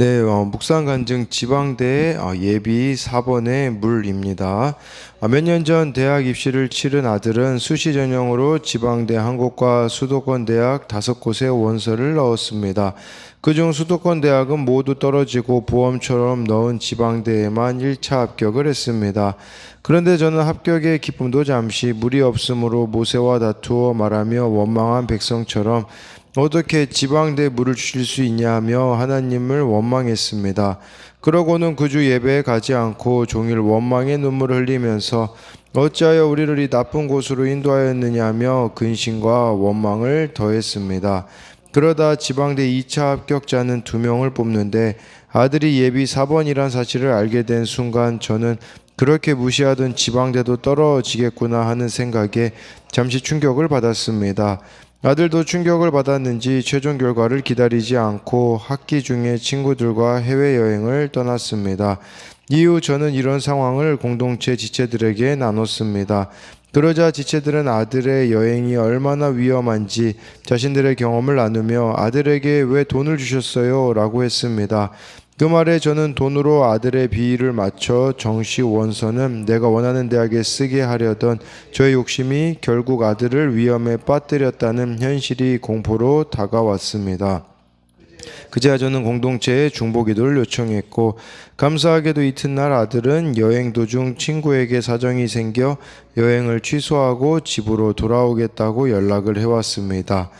네, 어, 묵상 간증 지방대 어, 예비 4번의 물입니다. 어, 몇년 전 대학 입시를 치른 아들은 수시 전형으로 지방대 한 곳과 수도권 대학 다섯 곳에 원서를 넣었습니다. 그중 수도권 대학은 모두 떨어지고 보험처럼 넣은 지방대에만 1차 합격을 했습니다. 그런데 저는 합격의 기쁨도 잠시 무리 없음으로 모세와 다투어 말하며 원망한 백성처럼 어떻게 지방대 물을 주실 수 있냐며 하나님을 원망했습니다. 그러고는 그 주 예배에 가지 않고 종일 원망의 눈물을 흘리면서 어찌하여 우리를 이 나쁜 곳으로 인도하였느냐며 근심과 원망을 더했습니다. 그러다 지방대 2차 합격자는 두 명을 뽑는데 아들이 예비 4번이란 사실을 알게 된 순간 저는 그렇게 무시하던 지방대도 떨어지겠구나 하는 생각에 잠시 충격을 받았습니다. 아들도 충격을 받았는지 최종 결과를 기다리지 않고 학기 중에 친구들과 해외여행을 떠났습니다. 이후 저는 이런 상황을 공동체 지체들에게 나눴습니다. 그러자 지체들은 아들의 여행이 얼마나 위험한지 자신들의 경험을 나누며 아들에게 왜 돈을 주셨어요? 라고 했습니다. 그 말에 저는 돈으로 아들의 비위를 맞춰 정시 원서는 내가 원하는 대학에 쓰게 하려던 저의 욕심이 결국 아들을 위험에 빠뜨렸다는 현실이 공포로 다가왔습니다. 그제야 저는 공동체에 중보기도를 요청했고 감사하게도 이튿날 아들은 여행 도중 친구에게 사정이 생겨 여행을 취소하고 집으로 돌아오겠다고 연락을 해왔습니다.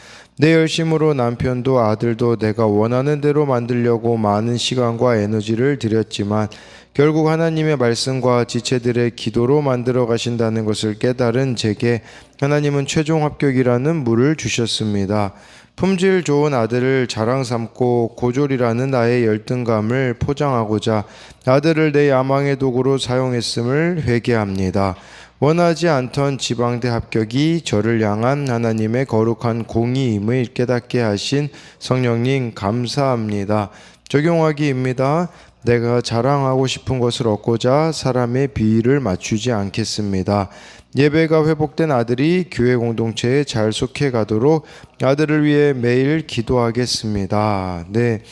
내 열심으로 남편도 아들도 내가 원하는 대로 만들려고 많은 시간과 에너지를 들였지만 결국 하나님의 말씀과 지체들의 기도로 만들어 가신다는 것을 깨달은 제게 하나님은 최종 합격이라는 물을 주셨습니다. 품질 좋은 아들을 자랑 삼고 고졸이라는 나의 열등감을 포장하고자 아들을 내 야망의 도구로 사용했음을 회개합니다. 원하지 않던 지방대 합격이 저를 향한 하나님의 거룩한 공의임을 깨닫게 하신 성령님 감사합니다. 적용하기입니다. 내가 자랑하고 싶은 것을 얻고자 사람의 비위를 맞추지 않겠습니다. 예배가 회복된 아들이 교회 공동체에 잘 속해 가도록 아들을 위해 매일 기도하겠습니다. 네.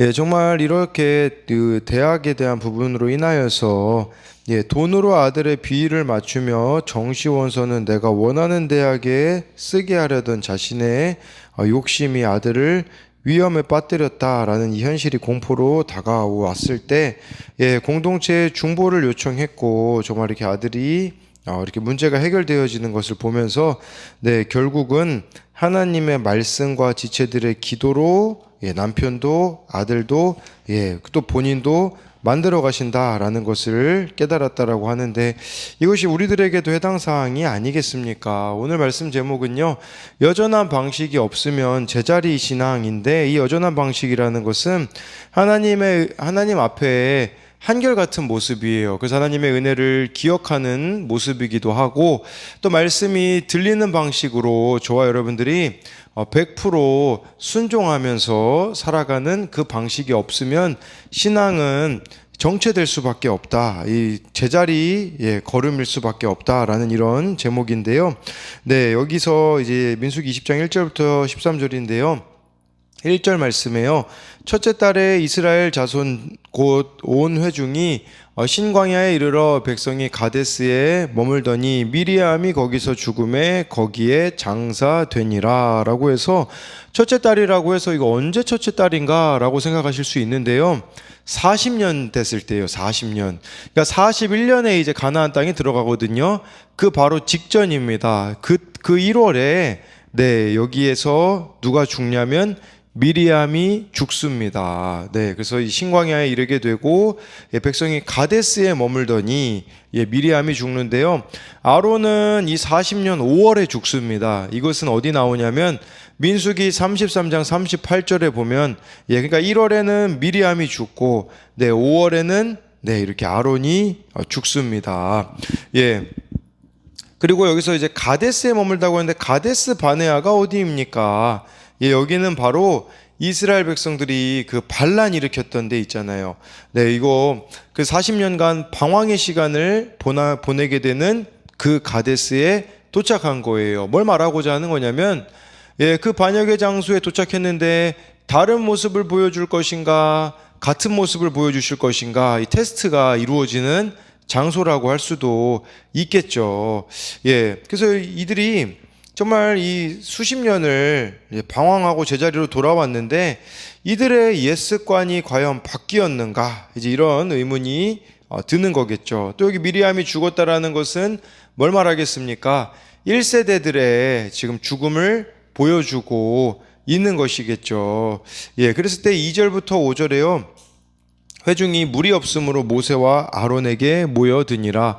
예, 정말 이렇게 그 대학에 대한 부분으로 인하여서 예, 돈으로 아들의 비위를 맞추며 정시 원서는 내가 원하는 대학에 쓰게 하려던 자신의 어, 욕심이 아들을 위험에 빠뜨렸다라는 이 현실이 공포로 다가왔을 때 예, 공동체에 중보를 요청했고 정말 이렇게 아들이 어, 이렇게 문제가 해결되어지는 것을 보면서 네, 결국은 하나님의 말씀과 지체들의 기도로 예, 남편도 아들도 예, 또 본인도 만들어 가신다라는 것을 깨달았다라고 하는데 이것이 우리들에게도 해당 사항이 아니겠습니까? 오늘 말씀 제목은요. 여전한 방식이 없으면 제자리 신앙인데 이 여전한 방식이라는 것은 하나님의 하나님 앞에 한결같은 모습이에요. 그래서 하나님의 은혜를 기억하는 모습이기도 하고 또 말씀이 들리는 방식으로 저와 여러분들이 100% 순종하면서 살아가는 그 방식이 없으면 신앙은 정체될 수밖에 없다. 이 제자리 예, 걸음일 수밖에 없다라는 이런 제목인데요. 네, 여기서 이제 민수기 20장 1절부터 13절인데요. 1절 말씀에요. 첫째 달에 이스라엘 자손 곧 온 회중이 어, 신광야에 이르러 백성이 가데스에 머물더니 미리암이 거기서 죽음에 거기에 장사되니라라고 해서 첫째 달이라고 해서 이거 언제 첫째 달인가라고 생각하실 수 있는데요. 40년 됐을 때요. 40년. 그러니까 41년에 이제 가나안 땅에 들어가거든요. 그 바로 직전입니다. 그그 1월에 네, 여기에서 누가 죽냐면 미리암이 죽습니다. 네, 그래서 이 신광야에 이르게 되고 예, 백성이 가데스에 머물더니 예, 미리암이 죽는데요. 아론은 이 40년 5월에 죽습니다. 이것은 어디 나오냐면 민수기 33장 38절에 보면 예, 그러니까 1월에는 미리암이 죽고 네, 5월에는 네, 이렇게 아론이 어, 죽습니다. 예. 그리고 여기서 이제 가데스에 머물다고 하는데 가데스 바네아가 어디입니까? 예, 여기는 바로 이스라엘 백성들이 그 반란 일으켰던 데 있잖아요. 네, 이거 그 40년간 방황의 시간을 보나, 보내게 되는 그 가데스에 도착한 거예요. 뭘 말하고자 하는 거냐면 예, 그 반역의 장소에 도착했는데 다른 모습을 보여줄 것인가, 같은 모습을 보여주실 것인가, 이 테스트가 이루어지는 장소라고 할 수도 있겠죠. 예. 그래서 이들이 정말 이 수십 년을 방황하고 제자리로 돌아왔는데 이들의 옛 습관이 과연 바뀌었는가? 이제 이런 의문이 어, 드는 거겠죠. 또 여기 미리암이 죽었다라는 것은 뭘 말하겠습니까? 1세대들의 지금 죽음을 보여주고 있는 것이겠죠. 예, 그랬을 때 2절부터 5절에요. 회중이 물이 없으므로 모세와 아론에게 모여드니라.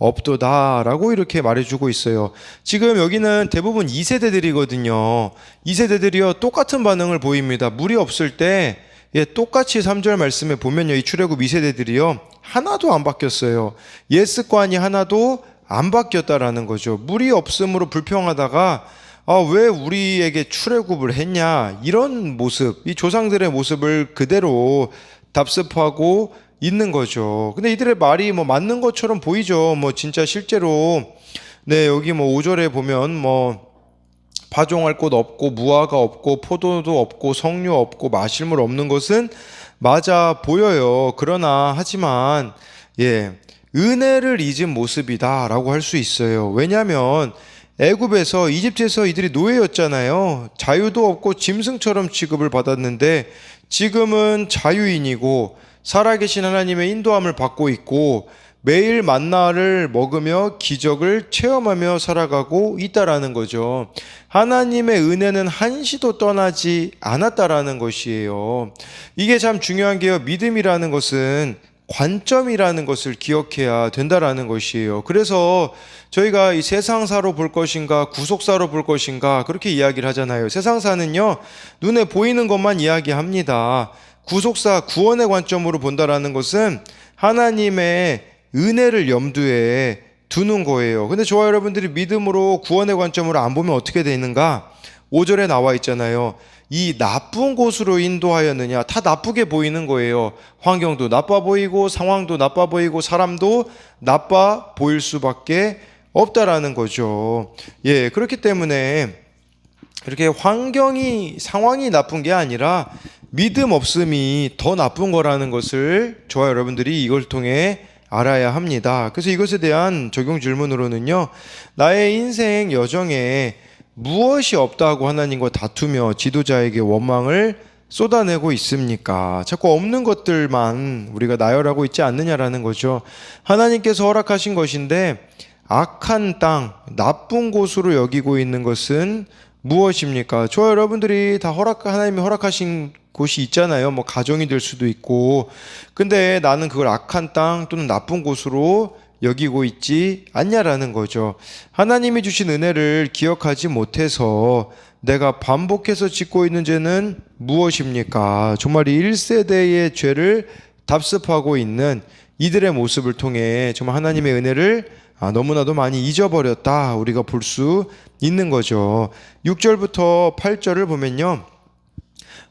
없도다라고 이렇게 말해주고 있어요. 지금 여기는 대부분 2세대들이거든요. 2세대들이요 똑같은 반응을 보입니다. 물이 없을 때 예, 똑같이 3절 말씀에 보면요. 이 출애굽 2세대들이요. 하나도 안 바뀌었어요. 옛 습관이 하나도 안 바뀌었다라는 거죠. 물이 없음으로 불평하다가 아, 왜 우리에게 출애굽을 했냐 이런 모습, 이 조상들의 모습을 그대로 답습하고 있는 거죠. 근데 이들의 말이 뭐 맞는 것처럼 보이죠. 뭐 진짜 실제로 네 여기 뭐 5절에 보면 뭐 파종할 곳 없고 무화과 없고 포도도 없고 석류 없고 마실 물 없는 것은 맞아 보여요. 그러나 하지만 예 은혜를 잊은 모습이다라고 할 수 있어요. 왜냐하면 애굽에서 이집트에서 이들이 노예였잖아요. 자유도 없고 짐승처럼 취급을 받았는데 지금은 자유인이고 살아계신 하나님의 인도함을 받고 있고 매일 만나를 먹으며 기적을 체험하며 살아가고 있다라는 거죠. 하나님의 은혜는 한시도 떠나지 않았다라는 것이에요. 이게 참 중요한 게요. 믿음이라는 것은 관점이라는 것을 기억해야 된다라는 것이에요. 그래서 저희가 이 세상사로 볼 것인가, 구속사로 볼 것인가, 그렇게 이야기를 하잖아요. 세상사는요, 눈에 보이는 것만 이야기합니다. 구속사, 구원의 관점으로 본다라는 것은 하나님의 은혜를 염두에 두는 거예요. 근데 저와 여러분들이 믿음으로 구원의 관점으로 안 보면 어떻게 되는가? 5절에 나와 있잖아요. 이 나쁜 곳으로 인도하였느냐? 다 나쁘게 보이는 거예요. 환경도 나빠 보이고, 상황도 나빠 보이고, 사람도 나빠 보일 수밖에 없다라는 거죠. 예, 그렇기 때문에 이렇게 환경이, 상황이 나쁜 게 아니라 믿음 없음이 더 나쁜 거라는 것을 저와 여러분들이 이걸 통해 알아야 합니다. 그래서 이것에 대한 적용 질문으로는요, 나의 인생 여정에 무엇이 없다고 하나님과 다투며 지도자에게 원망을 쏟아내고 있습니까? 자꾸 없는 것들만 우리가 나열하고 있지 않느냐라는 거죠. 하나님께서 허락하신 것인데 악한 땅, 나쁜 곳으로 여기고 있는 것은 무엇입니까? 저 여러분들이 다 허락 하나님이 허락하신 곳이 있잖아요. 뭐 가정이 될 수도 있고. 근데 나는 그걸 악한 땅 또는 나쁜 곳으로 여기고 있지 않냐라는 거죠. 하나님이 주신 은혜를 기억하지 못해서 내가 반복해서 짓고 있는 죄는 무엇입니까? 정말 이 1세대의 죄를 답습하고 있는 이들의 모습을 통해 정말 하나님의 은혜를 아, 너무나도 많이 잊어버렸다. 우리가 볼 수 있는 거죠. 6절부터 8절을 보면요.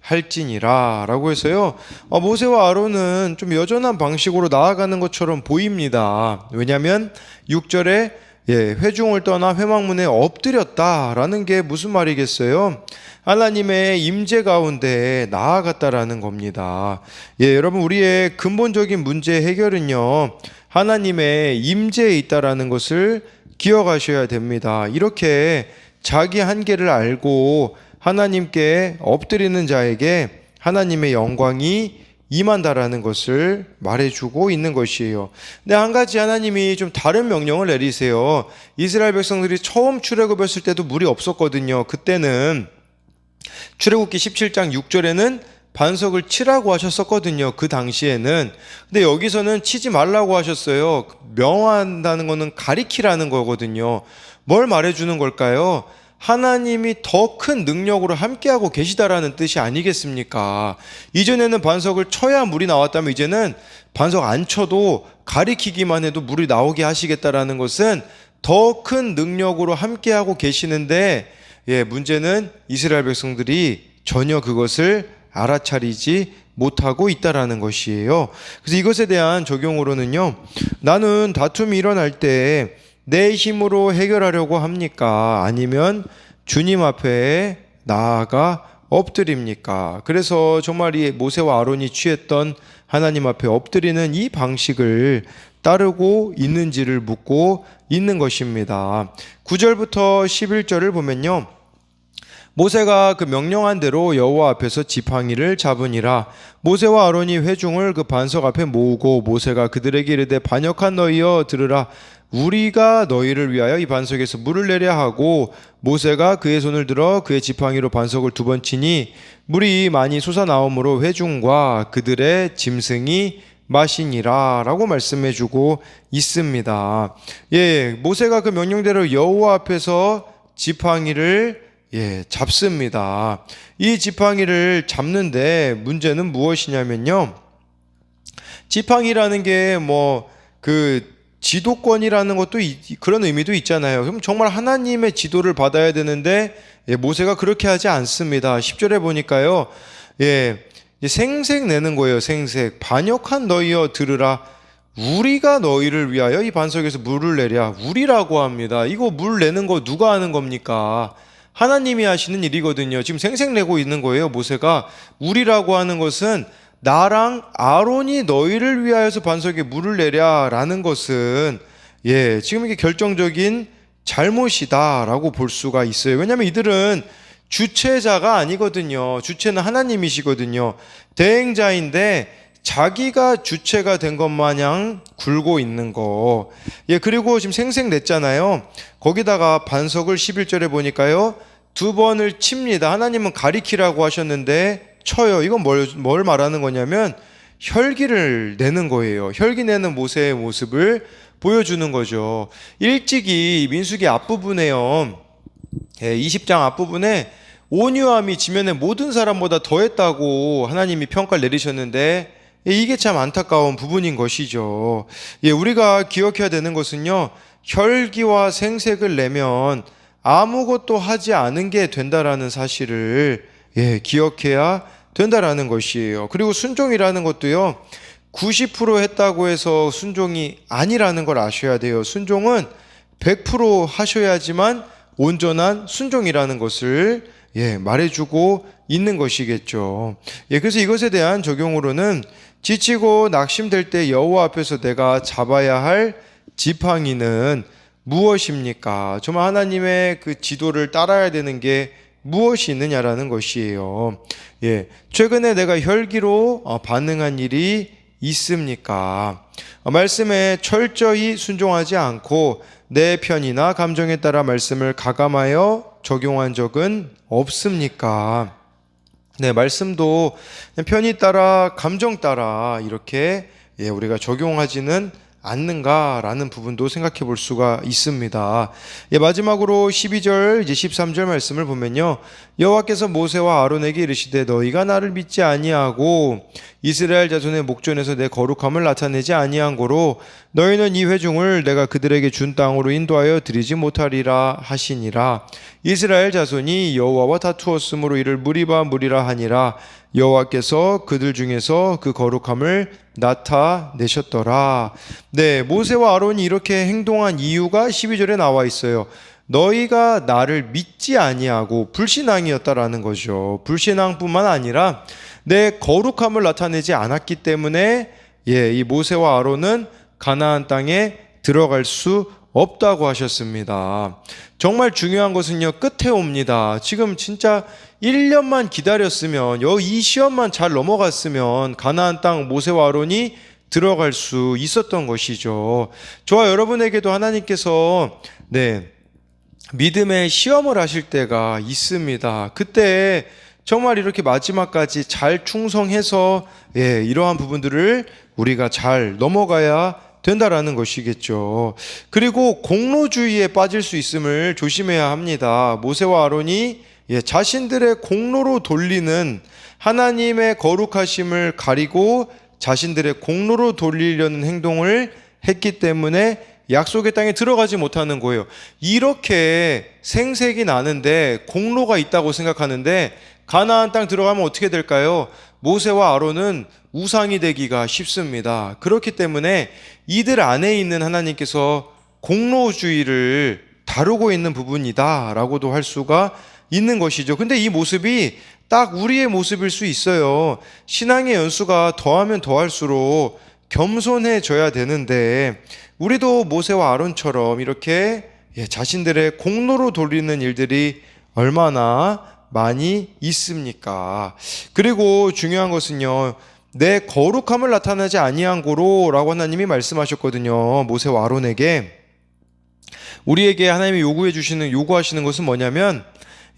할지니라 라고 해서요 어, 모세와 아론은 좀 여전한 방식으로 나아가는 것처럼 보입니다 왜냐하면 6절에 예, 회중을 떠나 회막문에 엎드렸다라는 게 무슨 말이겠어요? 하나님의 임재 가운데 나아갔다라는 겁니다. 예, 여러분 우리의 근본적인 문제 해결은요. 하나님의 임재에 있다라는 것을 기억하셔야 됩니다. 이렇게 자기 한계를 알고 하나님께 엎드리는 자에게 하나님의 영광이 임한다라는 것을 말해주고 있는 것이에요. 근데 한 가지 하나님이 좀 다른 명령을 내리세요. 이스라엘 백성들이 처음 출애굽했을 때도 물이 없었거든요. 그때는 출애굽기 17장 6절에는 반석을 치라고 하셨었거든요. 그 당시에는. 근데 여기서는 치지 말라고 하셨어요. 명한다는 거는 가리키라는 거거든요. 뭘 말해주는 걸까요? 하나님이 더 큰 능력으로 함께하고 계시다라는 뜻이 아니겠습니까? 이전에는 반석을 쳐야 물이 나왔다면 이제는 반석 안 쳐도 가리키기만 해도 물이 나오게 하시겠다라는 것은 더 큰 능력으로 함께하고 계시는데 예, 문제는 이스라엘 백성들이 전혀 그것을 알아차리지 못하고 있다라는 것이에요. 그래서 이것에 대한 적용으로는요. 나는 다툼이 일어날 때 내 힘으로 해결하려고 합니까? 아니면 주님 앞에 나아가 엎드립니까? 그래서 정말 이 모세와 아론이 취했던 하나님 앞에 엎드리는 이 방식을 따르고 있는지를 묻고 있는 것입니다. 9절부터 11절을 보면요. 모세가 그 명령한 대로 여호와 앞에서 지팡이를 잡으니라 모세와 아론이 회중을 그 반석 앞에 모으고 모세가 그들에게 이르되 반역한 너희여 들으라 우리가 너희를 위하여 이 반석에서 물을 내려 하고 모세가 그의 손을 들어 그의 지팡이로 반석을 두 번 치니 물이 많이 솟아나오므로 회중과 그들의 짐승이 마시니라 라고 말씀해 주고 있습니다. 예, 모세가 그 명령대로 여호와 앞에서 지팡이를 예, 잡습니다. 이 지팡이를 잡는데 문제는 무엇이냐면요. 지팡이라는 게뭐그 지도권이라는 것도 이- 그런 의미도 있잖아요. 그럼 정말 하나님의 지도를 받아야 되는데 예, 모세가 그렇게 하지 않습니다. 10절에 보니까요. 예. 생색 내는 거예요. 생색. 반역한 너희여 들으라. 우리가 너희를 위하여 이 반석에서 물을 내랴. 우리라고 합니다. 이거 물 내는 거 누가 하는 겁니까? 하나님이 하시는 일이거든요. 지금 생색 내고 있는 거예요. 모세가 우리라고 하는 것은 나랑 아론이 너희를 위하여서 반석에 물을 내랴라는 것은 예, 지금 이게 결정적인 잘못이다라고 볼 수가 있어요. 왜냐하면 이들은 주체자가 아니거든요. 주체는 하나님이시거든요. 대행자인데 자기가 주체가 된 것 마냥 굴고 있는 거. 예, 그리고 지금 생색 냈잖아요. 거기다가 반석을 11절에 보니까요. 두 번을 칩니다. 하나님은 가리키라고 하셨는데 쳐요. 이건 뭘, 뭘 말하는 거냐면 혈기를 내는 거예요. 혈기 내는 모세의 모습을 보여주는 거죠. 일찍이 민수기 앞부분에요. 예, 20장 앞부분에 온유함이 지면의 모든 사람보다 더했다고 하나님이 평가를 내리셨는데 예, 이게 참 안타까운 부분인 것이죠. 예, 우리가 기억해야 되는 것은요. 혈기와 생색을 내면 아무것도 하지 않은 게 된다라는 사실을 예, 기억해야 된다라는 것이에요. 그리고 순종이라는 것도요. 90% 했다고 해서 순종이 아니라는 걸 아셔야 돼요. 순종은 100% 하셔야지만 온전한 순종이라는 것을 예, 말해주고 있는 것이겠죠. 예, 그래서 이것에 대한 적용으로는 지치고 낙심될 때 여호와 앞에서 내가 잡아야 할 지팡이는 무엇입니까? 정말 하나님의 그 지도를 따라야 되는 게 무엇이 있느냐라는 것이에요. 예, 최근에 내가 혈기로 어, 반응한 일이 있습니까? 어, 말씀에 철저히 순종하지 않고 내 편이나 감정에 따라 말씀을 가감하여 적용한 적은 없습니까? 네, 말씀도 편이 따라 감정 따라 이렇게 예, 우리가 적용하지는 않는가라는 부분도 생각해 볼 수가 있습니다. 예, 마지막으로 12절 이제 13절 말씀을 보면요. 여호와께서 모세와 아론에게 이르시되 너희가 나를 믿지 아니하고 이스라엘 자손의 목전에서 내 거룩함을 나타내지 아니한 고로 너희는 이 회중을 내가 그들에게 준 땅으로 인도하여 드리지 못하리라 하시니라. 이스라엘 자손이 여호와와 다투었으므로 이를 무리바 무리라 하니라. 여호와께서 그들 중에서 그 거룩함을 나타내셨더라. 네, 모세와 아론이 이렇게 행동한 이유가 12절에 나와 있어요. 너희가 나를 믿지 아니하고 불신앙이었다라는 거죠. 불신앙뿐만 아니라 내 거룩함을 나타내지 않았기 때문에 예, 이 모세와 아론은 가나안 땅에 들어갈 수 없다고 하셨습니다. 정말 중요한 것은요, 끝에 옵니다. 지금 진짜 1년만 기다렸으면, 여이 시험만 잘 넘어갔으면, 가나안 땅 모세와 아론이 들어갈 수 있었던 것이죠. 저와 여러분에게도 하나님께서, 네, 믿음의 시험을 하실 때가 있습니다. 그때 정말 이렇게 마지막까지 잘 충성해서 예, 이러한 부분들을 우리가 잘 넘어가야 된다라는 것이겠죠. 그리고 공로주의에 빠질 수 있음을 조심해야 합니다. 모세와 아론이 예, 자신들의 공로로 돌리는 하나님의 거룩하심을 가리고 자신들의 공로로 돌리려는 행동을 했기 때문에 약속의 땅에 들어가지 못하는 거예요. 이렇게 생색이 나는데 공로가 있다고 생각하는데 가나안 땅 들어가면 어떻게 될까요? 모세와 아론은 우상이 되기가 쉽습니다. 그렇기 때문에 이들 안에 있는 하나님께서 공로주의를 다루고 있는 부분이다라고도 할 수가 있는 것이죠. 근데 이 모습이 딱 우리의 모습일 수 있어요. 신앙의 연수가 더하면 더할수록 겸손해져야 되는데 우리도 모세와 아론처럼 이렇게 예, 자신들의 공로로 돌리는 일들이 얼마나 많이 있습니까? 그리고 중요한 것은요. 내 거룩함을 나타내지 아니한 고로라고 하나님이 말씀하셨거든요. 모세와 아론에게 우리에게 하나님이 요구해 주시는 요구하시는 것은 뭐냐면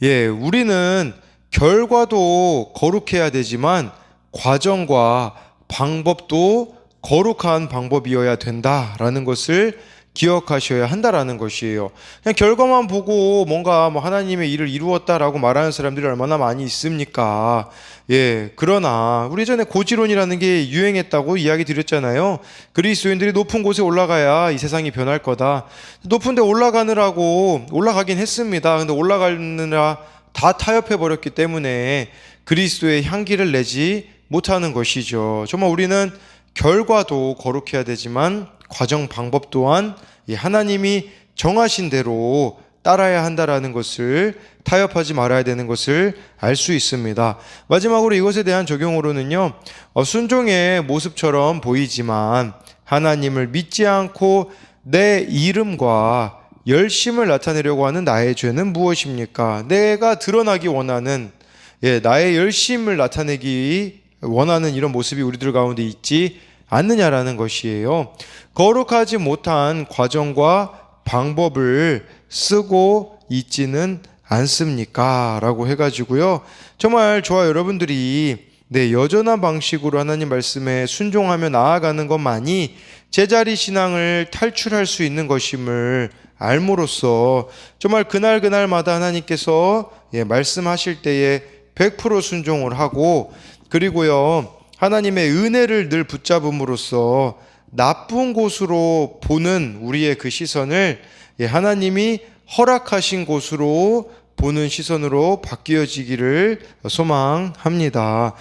예, 우리는 결과도 거룩해야 되지만 과정과 방법도 거룩한 방법이어야 된다라는 것을 기억하셔야 한다라는 것이에요. 그냥 결과만 보고 뭔가 뭐 하나님의 일을 이루었다라고 말하는 사람들이 얼마나 많이 있습니까? 예, 그러나 우리 전에 고지론이라는 게 유행했다고 이야기 드렸잖아요. 그리스도인들이 높은 곳에 올라가야 이 세상이 변할 거다. 높은 데 올라가느라고 올라가긴 했습니다. 근데 올라가느라 다 타협해 버렸기 때문에 그리스도의 향기를 내지 못하는 것이죠. 정말 우리는 결과도 거룩해야 되지만 과정 방법 또한 이 하나님이 정하신 대로 따라야 한다라는 것을 타협하지 말아야 되는 것을 알 수 있습니다. 마지막으로 이것에 대한 적용으로는요, 어, 순종의 모습처럼 보이지만 하나님을 믿지 않고 내 이름과 열심을 나타내려고 하는 나의 죄는 무엇입니까? 내가 드러나기 원하는 예, 나의 열심을 나타내기 원하는 이런 모습이 우리들 가운데 있지 않느냐라는 것이에요. 거룩하지 못한 과정과 방법을 쓰고 있지는 않습니까? 라고 해가지고요. 정말 저와 여러분들이 네, 여전한 방식으로 하나님 말씀에 순종하며 나아가는 것만이 제자리 신앙을 탈출할 수 있는 것임을 알므로써 정말 그날 그날마다 하나님께서 예, 말씀하실 때에 100% 순종을 하고 그리고요 하나님의 은혜를 늘 붙잡음으로써 나쁜 곳으로 보는 우리의 그 시선을 예, 하나님이 허락하신 곳으로 보는 시선으로 바뀌어지기를 소망합니다.